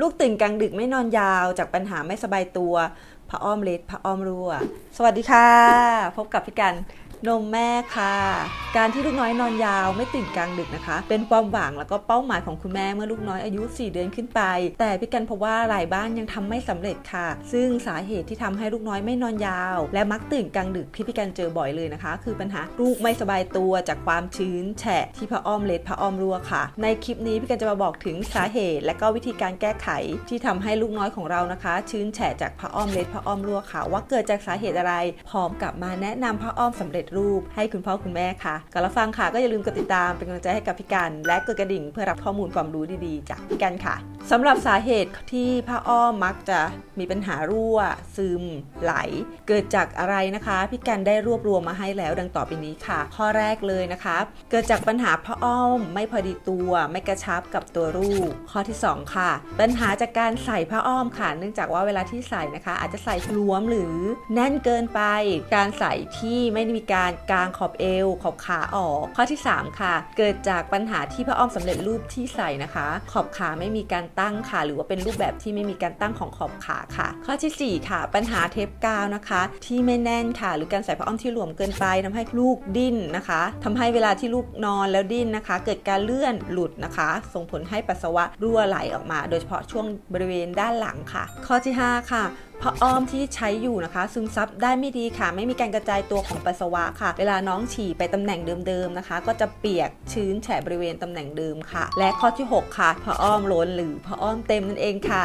ลูกตื่นกลางดึกไม่นอนยาวจากปัญหาไม่สบายตัวพระอ้อมเล็ดพระอ้อมรั่ว สวัสดีค่ะ พบกับพี่กัน นมแม่ค่ะ การที่ลูกน้อยนอนยาวไม่ตื่นกลางดึกนะคะ เป็นความหวังแล้วก็เป้าหมายของคุณแม่เมื่อลูกน้อยอายุ 4 เดือนขึ้นไป แต่พี่กันพบว่าหลายบ้านยังทำไม่สำเร็จค่ะ ซึ่งสาเหตุที่ทำให้ลูกน้อยไม่นอนยาว และมักตื่นกลางดึกที่พี่กันเจอบ่อยเลยนะคะ คือปัญหาลูกไม่สบายตัวจากความชื้น แฉะที่พระอ้อมเล็ดพระอ้อมรั่วค่ะ ในคลิปนี้พี่กันจะมาบอกถึงสาเหตุ และก็วิธีการแก้ไขที่ทำให้ลูกน้อยของเรานะคะ ชื้นแฉะจากพระอ้อมเล็ดพระอ้อมรั่วค่ะ ว่าเกิดจากสาเหตุอะไรพร้อมกับมาแนะนำพระอ้อมสำเร็จรูปให้คุณพ่อคุณแม่ค่ะก่อนรับฟังค่ะก็อย่าลืมกดติดตามเป็นกำลังใจให้กับพี่กัน และกดกระดิ่งเพื่อรับข้อมูลความรู้ดีๆ จากพี่กันค่ะสำหรับสาเหตุที่พระอ้อมมักจะมีปัญหารั่ว ซึม ไหล เกิดจากอะไรนะคะพี่กันได้รวบรวมมาให้แล้วดังต่อไปนี้ค่ะ ข้อแรกเลยนะคะเกิดจากปัญหาพระอ้อมไม่พอดีตัว ไม่กระชับกับตัวรูป ข้อที่ 2 ค่ะ ปัญหาจากการใส่พระอ้อมค่ะ เนื่องจากว่าเวลาที่ใส่นะคะ อาจจะใส่หลวมหรือแน่นเกินไป การใส่ที่ไม่ได้มีการการกางขอบเอวขอบขาออก ข้อที่ 3 ค่ะ เกิดจากปัญหาที่พระอ้อมสำเร็จรูปที่ใส่นะคะ ขอบขาไม่มีการตั้งค่ะ หรือว่าเป็นรูปแบบที่ไม่มีการตั้งของขอบขาค่ะ ข้อทีสี่4 ค่ะ ปัญหาเทปกาวนะคะ ที่ไม่แน่นค่ะ หรือการใส่พระอ้อมที่หลวมเกินไปทำให้ลูกดิ้นนะคะทำให้เวลาที่ลูกนอนแล้วดิ้นนะคะ เกิดการเลื่อนหลุดนะคะ ส่งผลให้ปัสสาวะรั่วไหลออกมา โดยเฉพาะช่วงบริเวณด้านหลังค่ะ ข้อที่ 5 ค่ะ ผ้าอ้อมที่ใช้อยู่นะคะ ซึมซับได้ไม่ดีค่ะ ไม่มีการกระจายตัวของปัสสาวะค่ะ เวลาน้องฉี่ไปตำแหน่งเดิมๆนะคะ ก็จะเปียกชื้นแฉะบริเวณตำแหน่งเดิมค่ะ และข้อที่ 6 ค่ะผ้าอ้อมล้นหรือผ้าอ้อมเต็มนั่นเองค่ะ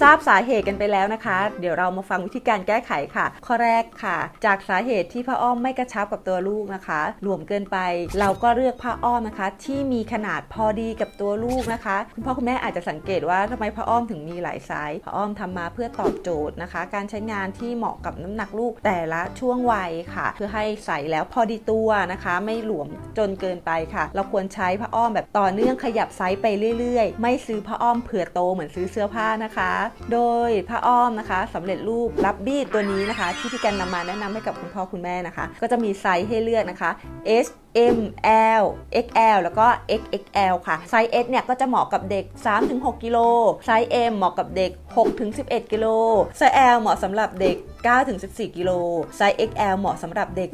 ทราบสาเหตุกันไปแล้วนะคะ เดี๋ยวเรามาฟังวิธีการแก้ไขค่ะ ข้อแรกค่ะ จากสาเหตุที่ผ้าอ้อมไม่กระชับกับตัวลูกนะคะ หลวมเกินไป เราก็เลือกผ้าอ้อมนะคะ ที่มีขนาดพอดีกับตัวลูกนะคะ คุณพ่อคุณแม่อาจจะสังเกตว่าทำไมผ้าอ้อมถึงมีหลายไซส์ผ้าอ้อมทำมาเพื่อตอบโจทย์นะคะ การใช้งานที่เหมาะกับน้ำหนักลูกแต่ละช่วงวัยค่ะ เพื่อให้ใส่แล้วพอดีตัวนะคะ ไม่หลวมจนเกินไปค่ะ เราควรใช้ผ้าอ้อมแบบต่อเนื่องขยับไซส์ไปเรื่อย ๆ ไม่ซื้อผ้าอ้อมเผื่อโตเหมือนซื้อเสื้อผ้านะคะโดยผ้าอ้อมนะคะสำเร็จรูปรับบีดตัวนี้นะคะ ที่พี่แกนนำมาแนะนำให้กับคุณพ่อคุณแม่นะคะ ก็จะมีไซส์ให้เลือกนะคะ S M L XL แล้วก็ XXL ค่ะ ไซส์ S เนี่ยก็จะเหมาะกับเด็ก 3-6 กิโล ไซส์ M เหมาะกับเด็ก 6-11 กิโล ไซส์ L เหมาะสำหรับเด็ก 9-14 กิโล ไซส์ XL เหมาะสำหรับเด็ก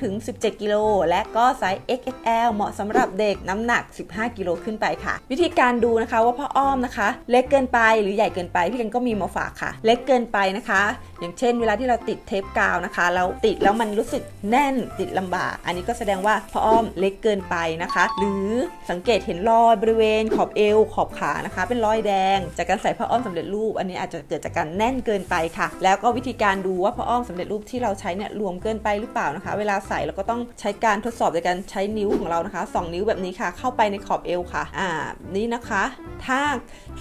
12-17 กิโล และก็ไซส์ XXL เหมาะสำหรับเด็กน้ำหนัก 15 กิโลขึ้นไปค่ะ วิธีการดูนะคะว่าพ่ออ้อมนะคะ เล็กเกินไปหรือใหญ่เกินไป พี่กันก็มีมาฝากค่ะ เล็กเกินไปนะคะ อย่างเช่น เวลาที่เราติดเทปกาวนะคะ เราติดแล้วมันรู้สึกแน่นติดลำบาก อันนี้ก็แสดงว่าพ่ออ้อมเล็กเกินไปนะคะ หรือสังเกตเห็นรอยบริเวณขอบเอวขอบขานะคะ เป็นรอยแดง จากการใส่ผ้าอ้อมสำเร็จรูป อันนี้อาจจะเกิดจากการแน่นเกินไปค่ะ แล้วก็วิธีการดูว่าผ้าอ้อมสำเร็จรูปที่เราใช้เนี่ยรวมเกินไปหรือเปล่านะคะ เวลาใส่เราก็ต้องใช้การทดสอบโดยการใช้นิ้วของเรานะคะสองนิ้วแบบนี้ค่ะ เข้าไปในขอบเอวค่ะ อ่า นี่นะคะ ถ้า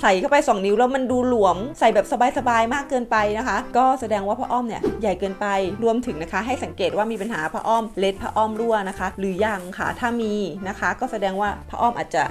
ใส่เข้าไป 2 นิ้วแล้วมันดูหลวม ใส่แบบสบายๆมากเกินไปนะคะ ก็แสดงว่าผ้าอ้อมเนี่ยใหญ่เกินไปรวมถึงนะคะ ให้สังเกตว่ามีปัญหาผ้าอ้อมเล็ดผ้าอ้อมรั่วนะคะ หรือยังค่ะถ้ามีนะคะ ก็แสดงว่าผ้าอ้อมอาจจะ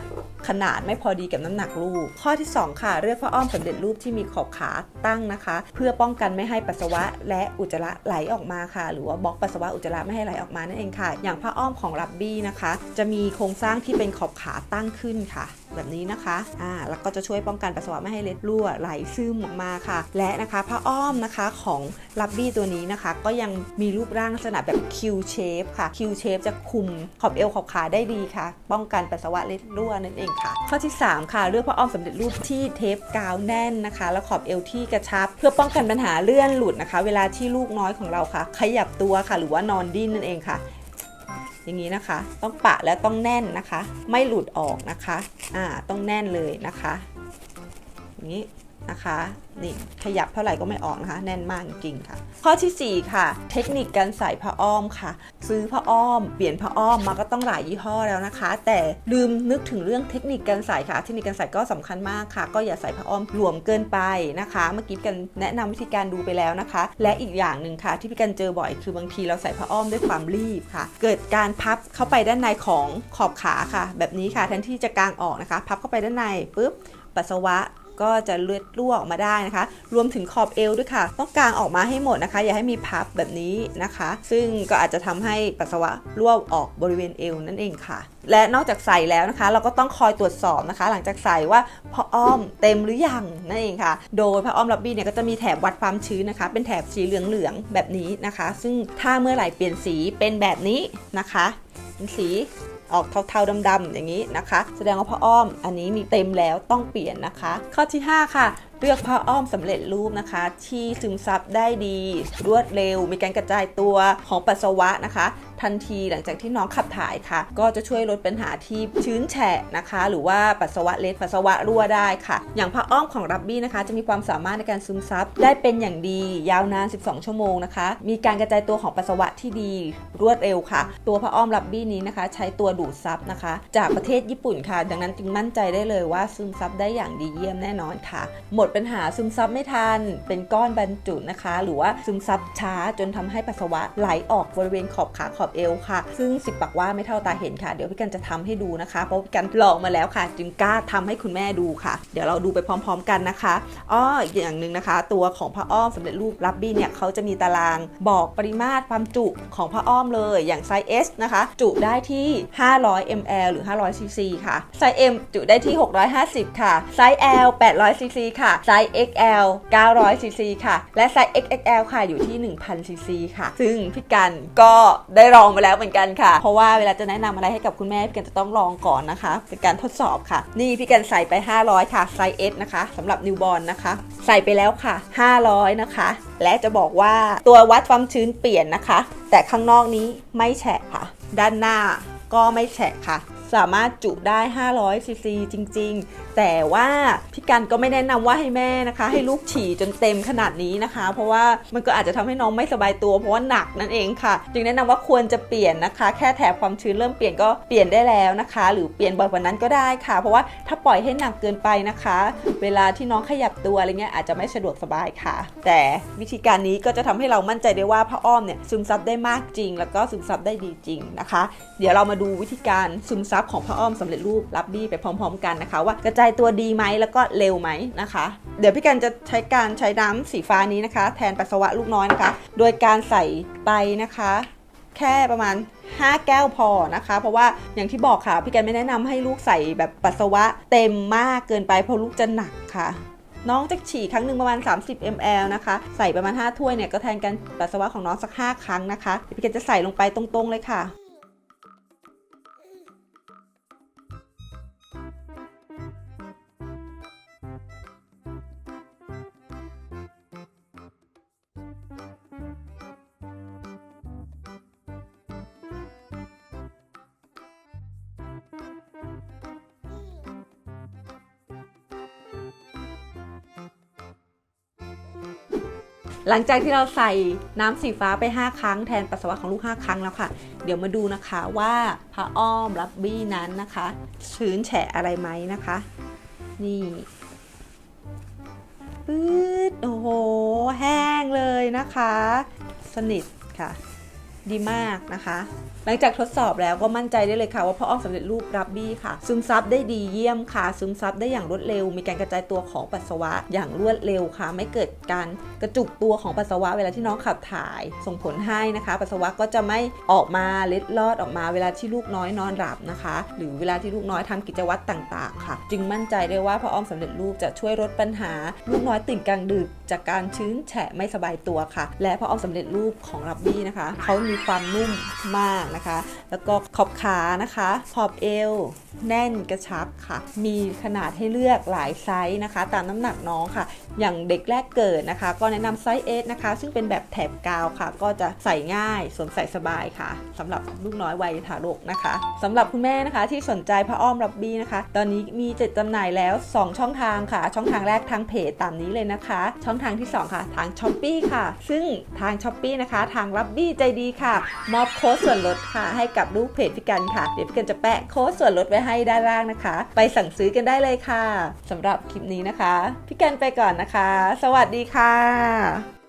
ขนาดไม่พอดีกับน้ำหนักลูก ข้อที่ 2 ค่ะ เลือกผ้าอ้อมสำเร็จรูปที่มีขอบขาตั้งนะคะ เพื่อป้องกันไม่ให้ปัสสาวะ และอุจจาระไหลออกมาค่ะ หรือว่าบล็อกปัสสาวะอุจจาระไม่ให้ไหลออกมานั่นเองค่ะ อย่างผ้าอ้อมของรับบี้นะคะ จะมีโครงสร้างที่เป็นขอบขาตั้งขึ้นค่ะ แบบนี้นะคะอ่าแล้วก็จะช่วยป้องกันปัสสาวะไม่ให้เล็ดรั่วไหลซึมออกมาค่ะ และนะคะผ้าอ้อมนะคะของรับบี้ตัวนี้นะคะ ก็ยังมีรูปร่างลักษณะแบบ Q shape ค่ะ Q shape จะคุมขอบเอวขอบขาได้ดีค่ะ ป้องกันปัสสาวะเล็ดรั่วนั่นเองค่ะ ข้อที่ 3 ค่ะ เลือกผ้าอ้อมสำเร็จรูปที่เทปกาวแน่นนะคะ แล้วขอบเอวที่กระชับ เพื่อป้องกันปัญหาเลื่อนหลุดนะคะ เวลาที่ลูกน้อยของเราค่ะ ขยับตัวค่ะ หรือว่านอนดิ้นนั่นเองค่ะ อย่างนี้นะคะ ต้องปะแล้วต้องแน่นนะคะ ไม่หลุดออกนะคะ อ่า ต้องแน่นเลยนะคะ อย่างนี้ นะคะนี่ขยับเท่าไหร่ก็ไม่ออกนะคะ แน่นมากจริงๆค่ะ ข้อทีสี่ 4 ค่ะ เทคนิคการใส่ผ้าอ้อมค่ะ ซื้อผ้าอ้อม เปลี่ยนผ้าอ้อมมาก็ต้องหลายยี่ห้อแล้วนะคะ แต่ลืมนึกถึงเรื่องเทคนิคการใส่ค่ะ เทคนิคการใส่ก็สำคัญมากค่ะ ก็อย่าใส่ผ้าอ้อมหลวมเกินไปนะคะ เมื่อกี้กันแนะนำวิธีการดูไปแล้วนะคะ และอีกอย่างหนึ่งค่ะ ที่พี่กันเจอบ่อยคือบางทีเราใส่ผ้าอ้อมด้วยความรีบค่ะ เกิดการพับเข้าไปด้านในของขอบขาค่ะ แบบนี้ค่ะแทนที่จะกางออกนะคะ พับเข้าไปด้านในปุ๊บปัสสาวะ ก็จะเลือดรั่วออกมาได้นะคะ รวมถึงขอบเอวด้วยค่ะ ต้องกางออกมาให้หมดนะคะ อย่าให้มีพับแบบนี้นะคะ ซึ่งก็อาจจะทำให้ปัสสาวะรั่วออกบริเวณเอวนั่นเองค่ะ และนอกจากใส่แล้วนะคะ เราก็ต้องคอยตรวจสอบนะคะ หลังจากใส่ว่าผ้าอ้อมเต็มหรือยังนั่นเองค่ะ โดยผ้าอ้อมรับบี้เนี่ยก็จะมีแถบวัดความชื้นนะคะ เป็นแถบสีเหลืองๆแบบนี้นะคะ ซึ่งถ้าเมื่อไหร่เปลี่ยนสีเป็นแบบนี้นะคะเป็นสี ออกเทาๆดำๆอย่างนี้นะคะ แสดงว่าผ้าอ้อมอันนี้มีเต็มแล้วต้องเปลี่ยนนะคะ ข้อที่ 5 ค่ะเลือกผ้าอ้อมสำเร็จรูปนะคะ ที่ซึมซับได้ดี รวดเร็ว มีการกระจายตัวของปัสสาวะนะคะ ทันทีหลังจากที่น้องขับถ่ายค่ะ ก็จะช่วยลดปัญหาที่ชื้นแฉะนะคะ หรือว่าปัสสาวะเล็ดปัสสาวะรั่วได้ค่ะ อย่างผ้าอ้อมของรับบี้นะคะ จะมีความสามารถในการซึมซับได้เป็นอย่างดียาวนาน 12 ชั่วโมงนะคะ มีการกระจายตัวของปัสสาวะที่ดีรวดเร็วค่ะ ตัวผ้าอ้อมรับบี้นี้นะคะ ใช้ตัวดูดซับนะคะ จากประเทศญี่ปุ่นค่ะ ดังนั้นจึงมั่นใจได้เลยว่าซึมซับได้อย่างดีเยี่ยมแน่นอนค่ะ หมดปัญหาซึมซับไม่ทัน เป็นก้อนบรรจุนะคะ หรือว่าซึมซับช้าจนทำให้ปัสสาวะไหลออกบริเวณขอบขาขอบเอวค่ะ ซึ่งสิบปากว่าไม่เท่าตาเห็นค่ะ เดี๋ยวพี่กันจะทำให้ดูนะคะ เพราะพี่กันลองมาแล้วค่ะ จึงกล้าทำให้คุณแม่ดูค่ะ เดี๋ยวเราดูไปพร้อม ๆ กันนะคะอ้ออย่างหนึ่งนะคะ ตัวของผ้าอ้อมสำเร็จรูปรับบี้เนี่ยเขาจะมีตารางบอกปริมาตรความจุของผ้าอ้อมเลย อย่างไซส์ S นะคะ จุได้ที่ 500 ml หรือ 500 cc ค่ะ ไซส์ M จุได้ที่ 650 ค่ะ ไซส์ L 800 cc ค่ะ ไซส์ XL 900 cc ค่ะ และไซส์ XXL ค่ะอยู่ที่ 1000 cc ค่ะ ซึ่งพี่กันก็ได้ลองมาแล้วเหมือนกันค่ะ เพราะว่าเวลาจะแนะนำอะไรให้กับคุณแม่พี่กันจะต้องลองก่อนนะคะ เป็นการทดสอบค่ะ นี่พี่กันใส่ไป 500 ค่ะไซส์ S นะคะสำหรับนิวบอลนะคะ ใส่ไปแล้วค่ะ 500 นะคะ และจะบอกว่าตัววัดความชื้นเปลี่ยนนะคะ แต่ข้างนอกนี้ไม่แฉะค่ะ ด้านหน้าก็ไม่แฉะค่ะ สามารถจุได้ 500ซีซีจริง ๆ แต่ว่าพี่กันก็ไม่แนะนำว่าให้แม่นะคะ ให้ลูกฉี่จนเต็มขนาดนี้นะคะ เพราะว่ามันก็อาจจะทำให้น้องไม่สบายตัวเพราะว่าหนักนั่นเองค่ะ จึงแนะนำว่าควรจะเปลี่ยนนะคะ แค่แถบความชื้นเริ่มเปลี่ยนก็เปลี่ยนได้แล้วนะคะ หรือเปลี่ยนบ่อยกว่านั้นก็ได้ค่ะ เพราะว่าถ้าปล่อยให้หนักเกินไปนะคะ เวลาที่น้องขยับตัวอะไรเงี้ยอาจจะไม่สะดวกสบายค่ะ แต่วิธีการนี้ก็จะทำให้เรามั่นใจได้ว่าผ้าอ้อมเนี่ยซึมซับได้มากจริง แล้วก็ซึมซับได้ดีจริงนะคะ เดี๋ยวเรามาดูวิธีการซึมซับของผ้าอ้อมสำเร็จรูปรับบี้ไปพร้อม ๆ กันนะคะ ว่ากระจายตัวดีไหมแล้วก็เร็วไหมนะคะ เดี๋ยวพี่กันจะใช้การใช้น้ำสีฟ้านี้นะคะ แทนปัสสาวะลูกน้อยนะคะ โดยการใส่ไปนะคะแค่ประมาณ 5 แก้วพอนะคะ เพราะว่าอย่างที่บอกค่ะ พี่กันไม่แนะนำให้ลูกใส่แบบปัสสาวะเต็มมากเกินไปเพราะลูกจะหนักค่ะ น้องจะฉี่ครั้งหนึ่งประมาณ 30 ml นะคะ ใส่ประมาณ 5 ถ้วยเนี่ยก็แทนกันปัสสาวะของน้องสัก 5 ครั้งนะคะเดี๋ยวพี่กันจะใส่ลงไปตรงๆเลยค่ะ หลังจากที่เราใส่น้ำสีฟ้าไป 5 ครั้งแทนปัสสาวะของลูก 5 ครั้งแล้วค่ะ เดี๋ยวมาดูนะคะว่าผ้าอ้อมรับบี้นั้นนะคะ ชื้นแฉะอะไรไหมนะคะ นี่ปื๊ดโอ้โห แห้งเลยนะคะ สนิทค่ะ ดีมากนะคะ หลังจากทดสอบแล้วก็มั่นใจได้เลยค่ะ ว่าพ่ออ้อมสำเร็จรูปรับบี้ค่ะ ซึมซับได้ดีเยี่ยมค่ะ ซึมซับได้อย่างรวดเร็ว มีการกระจายตัวของปัสสาวะอย่างรวดเร็วค่ะ ไม่เกิดการกระจุกตัวของปัสสาวะเวลาที่น้องขับถ่าย ส่งผลให้นะคะ ปัสสาวะก็จะไม่ออกมาเล็ดลอดออกมาเวลาที่ลูกน้อยนอนหลับนะคะ หรือเวลาที่ลูกน้อยทำกิจวัตรต่างๆ ค่ะ จึงมั่นใจได้ว่าพ่ออ้อมสำเร็จรูปจะช่วยลดปัญหา ลูกน้อยตื่นกลางดึกจากการชื้นแฉะไม่สบายตัวค่ะ และพ่ออ้อมสำเร็จรูปของรับบี้นะคะเขามีีความนุ่มมากนะคะ แล้วก็ขอบขานะคะขอบเอว แน่นกระชับค่ะ มีขนาดให้เลือกหลายไซส์นะคะ ตามน้ำหนักน้องค่ะ อย่างเด็กแรกเกิดนะคะ ก็แนะนำไซส์ S นะคะ ซึ่งเป็นแบบแถบกาวค่ะ ก็จะใส่ง่ายสวมใส่สบายค่ะสำหรับลูกน้อยวัยทารกนะคะสำหรับคุณแม่นะคะที่สนใจผ้าอ้อมรับบี้นะคะ ตอนนี้มีจัดจำหน่ายแล้ว 2 ช่องทางค่ะ ช่องทางแรกทางเพจตามนี้เลยนะคะ ช่องทางที่ 2 ค่ะ ทางช้อปปีค่ะ ซึ่งทางช้อปปีนะคะ ทางรับบี้ใจดีค่ะ มอบโค้ดส่วนลดค่ะ ให้กับลูกเพจพี่กันค่ะ เดี๋ยวพี่กันจะแปะโค้ดส่วนลดไว้ให้ด้านล่างนะคะ ไปสั่งซื้อกันได้เลยค่ะสำหรับคลิปนี้นะคะ พี่กันไปก่อนนะคะ สวัสดีค่ะ